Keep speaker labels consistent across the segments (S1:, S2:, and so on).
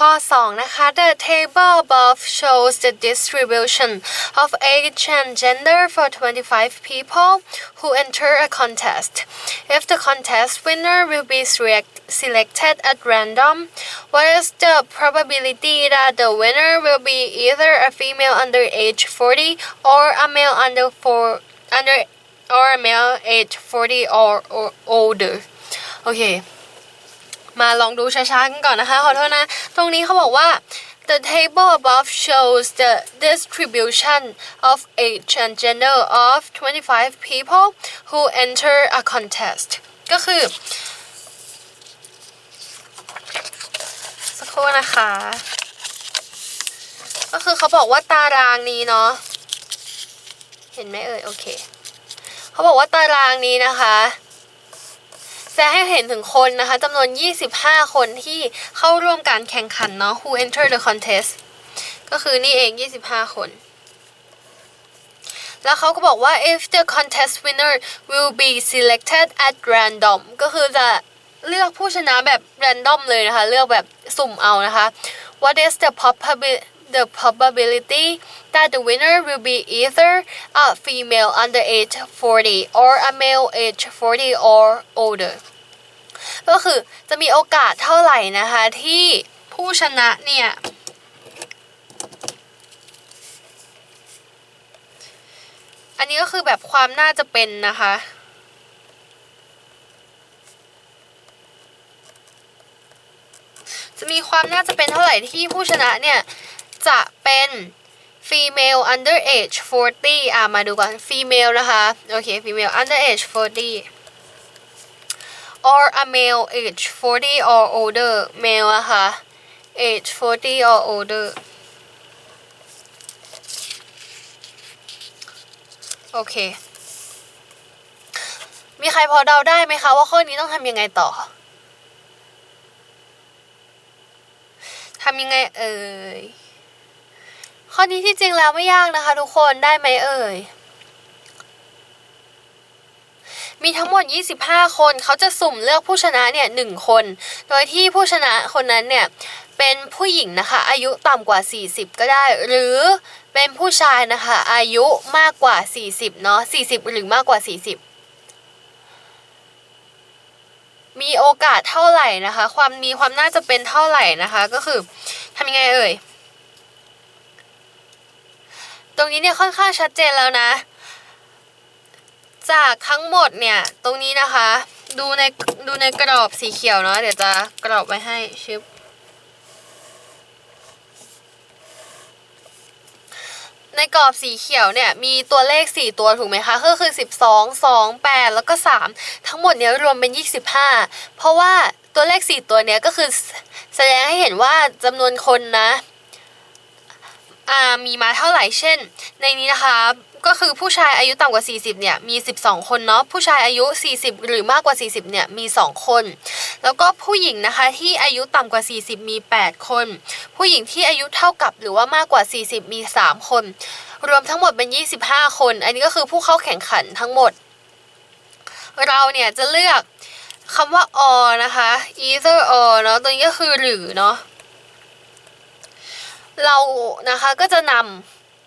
S1: ข้อ 2 นะคะ The table above shows the distribution of age and gender for 25 people who enter a contest. If the contest winner will be select- selected at random, what is the probability that the winner will be either a female under age 40 or a male under four, under or a male age 40 or, or older? Okay. มาลองดูช้าๆกันก่อนนะคะ ขอโทษนะ ตรงนี้เขาบอกว่า the table above shows the distribution of age and gender of 25 people who enter a contest ก็คือสักครู่นะคะ ก็คือเขาบอกว่าตารางนี้เนาะ เห็นไหมเอ่ย โอเค เขาบอกว่าตารางนี้นะคะ จะให้เห็นถึงคนนะคะจำนวน 25 คนที่เข้าร่วมการแข่งขันเนาะ who enter the contest ก็คือนี่เอง 25 คน แล้วเขาก็บอกว่า if the contest winner will be selected at random ก็คือจะเลือกผู้ชนะแบบ random เลยนะคะ เลือกแบบสุ่มเอานะคะ what is the probability the probability that the winner will be either a female under age 40 or a male age 40 or older ก็คือจะมีโอกาสเท่าไหร่นะคะที่ผู้ชนะเนี่ยอันนี้ก็คือแบบความน่าจะเป็นนะคะจะมีความน่าจะเป็นเท่าไหร่ที่ผู้ชนะเนี่ย จะเป็น female under age 40 อะ มาดูก่อน female นะคะ โอเค female under age 40 or a male age 40 or older male อะคะ age 40 or older โอเค มีใครพอเดาได้ไหมคะว่าข้อนี้ต้องทำยังไงต่อทำยังไงเอ่ย ข้อนี้ที่จริงแล้วไม่ยากนะคะ ทุกคนได้ไหมเอ่ย มีทั้งหมด 25 คนเขาจะสุ่มเลือกผู้ชนะเนี่ยหนึ่งคน โดยที่ผู้ชนะคนนั้นเนี่ยเป็นผู้หญิงนะคะ อายุต่ำกว่า 40 ก็ได้ หรือเป็นผู้ชายนะคะ อายุมากกว่า 40 เนาะ40 หรือมากกว่า 40มีโอกาสเท่าไหร่นะคะ ความมีความน่าจะเป็นเท่าไหร่นะคะ ก็คือทำยังไงเอ่ย รงนี้เนี่ยค่อนข้างชัดเจนแล้วนะ จากทั้งหมดเนี่ย ตรงนี้นะคะ ดูในดูในกรอบสีเขียวเนาะเดี๋ยวจะกรอบไว้ให้ชึบในกรอบสีเขียวเนี่ย มีตัวเลข 4 ตัวถูกไหมคะ ก็คือ 12 2 8 แล้วก็ 3 ทั้งหมดเนี้ยรวมเป็น 25 เพราะว่าตัวเลข 4 ตัวเนี้ยก็คือแสดงให้เห็นว่าจำนวนคนนะ มีมาเท่าไหร่เช่น ในนี้นะคะก็คือผู้ชายอายุต่ำกว่า 40 เนี่ยมี 12 คนเนาะผู้ชายอายุ 40 หรือมากกว่า 40 เนี่ยมี 2 คน แล้วก็ผู้หญิงนะคะที่อายุต่ำกว่า 40 มี 8 คน ผู้หญิงที่อายุเท่ากับหรือว่ามากกว่า 40 มี 3 คน รวมทั้งหมดเป็น 25 คน อันนี้ก็คือผู้เข้าแข่งขันทั้งหมด เราเนี่ยจะเลือกคำว่า or นะคะ either or เนาะตัวนี้ก็คือหรือเนาะ เรานะคะก็จะน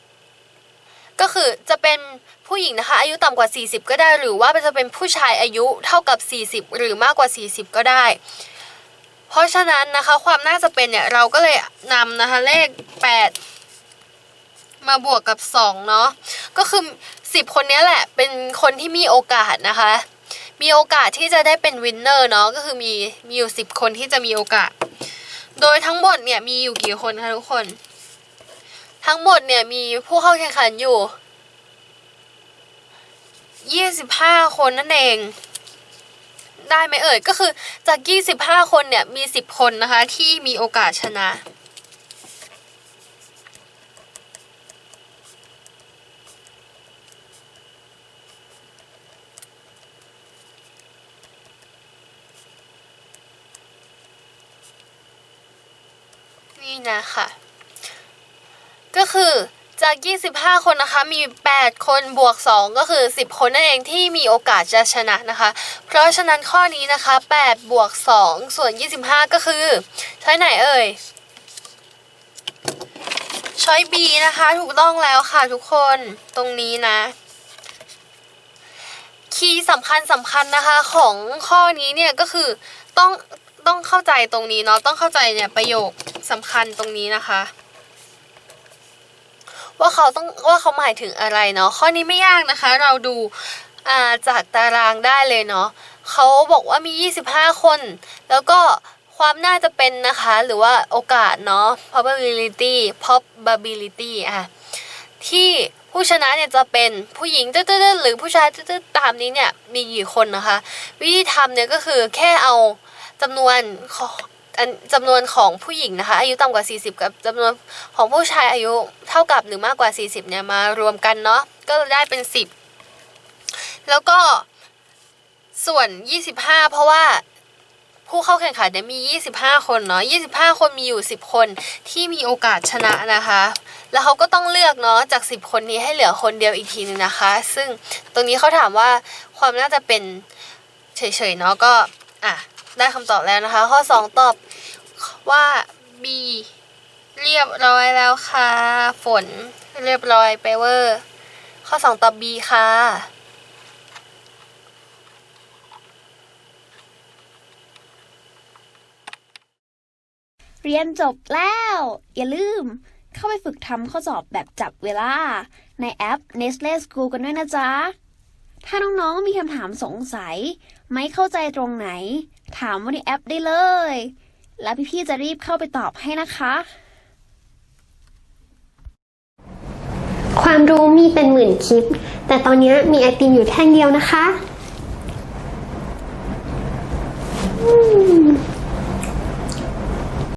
S1: ำก็คือจะเป็นผู้หญิงนะคะ อายุต่ำกว่า 40 ก็ได้ หรือว่าจะเป็นผู้ชายอายุเท่ากับ 40 หรือมากกว่า 40 ก็ได้ เพราะฉะนั้นนะคะความน่าจะเป็นเนี่ยเราก็เลยนำนะคะเลข 8 มาบวกกับ 2 เนาะก็คือ 10 คนนี้แหละเป็นคนที่มีโอกาสนะคะ มีโอกาสที่จะได้เป็นวินเนอร์เนาะก็คือมีมีอยู่ 10 คนที่จะมีโอกาส ทั้งหมดเนี่ยมีอยู่กี่คนคะทุกคน ทั้งหมดเนี่ยมีผู้เข้าแข่งขันอยู่ 25 คนนั่นเอง ได้ไหมเอ่ย ก็คือจาก 25 คนเนี่ยมี 10 คนนะคะ ที่มีโอกาสชนะ นี่นะคะก็คือจาก 25 คนนะคะ มี 8 คนบวก 2 ก็คือ 10 คนนั่นเองที่มีโอกาสจะชนะนะคะ เพราะฉะนั้นข้อนี้นะคะ 8 บวก 2 ส่วน 25 ก็คือ ใช้ไหนเอ่ย ช้อย B นะคะ ถูกต้องแล้วค่ะทุกคน ตรงนี้นะ คีย์สำคัญสำคัญนะคะของข้อนี้เนี่ยก็คือต้อง ต้องเข้าใจตรงนี้เนาะต้องเข้าใจเนี่ยประโยคสำคัญตรงนี้นะคะ ว่าเขาต้องว่าเขาหมายถึงอะไรเนาะข้อนี้ไม่ยากนะคะ เราดูาจากตารางได้เลยเนาะเขาบอกว่ามี 25 คน แล้วก็ความน่าจะเป็นนะคะ หรือว่าโอกาสเนาะ probability probability อะ ที่ผู้ชนะเนี่ยจะเป็นผู้หญิงตืดๆหรือผู้ชายตืดๆตามนี้เนี่ย มีกี่คนนะคะ วิธีทำเนี่ยก็คือแค่เอา จำนวนของอันจำนวนของผู้หญิงนะคะ อายุต่ำกว่า 40 กับจำนวนของผู้ชายอายุเท่ากับหรือมากกว่า 40 เนี่ยมารวมกันเนาะก็ได้เป็น 10 แล้วก็ส่วน 25 เพราะว่าผู้เข้าแข่งขันเนี่ยมี 25 คนเนาะ 25 คนมีอยู่ 10 คนที่มีโอกาสชนะนะคะ แล้วเขาก็ต้องเลือกเนาะจาก 10 คนนี้ให้เหลือคนเดียวอีกทีนึงนะคะ ซึ่งตรงนี้เขาถามว่าความน่าจะเป็นเฉยๆเนาะก็อะ ได้คำตอบแล้วนะคะ ข้อ 2 ตอบว่า B เรียบร้อยแล้วค่ะ ฝนเรียบร้อยไปเวอร์ ข้อ 2 ตอบ B ค่ะ
S2: เรียนจบแล้ว อย่าลืม เข้าไปฝึกทำข้อสอบแบบจับเวลา ในแอป Nestle School กันด้วยนะจ๊ะ ถ้าน้องๆมีคำถามสงสัย ไม่เข้าใจตรงไหน ถามว่าในแอปได้เลย แล้วพี่ๆจะรีบเข้าไปตอบให้นะคะ
S3: ความรู้มีเป็นหมื่นคลิป แต่ตอนนี้มีไอติมอยู่แท่งเดียวนะคะ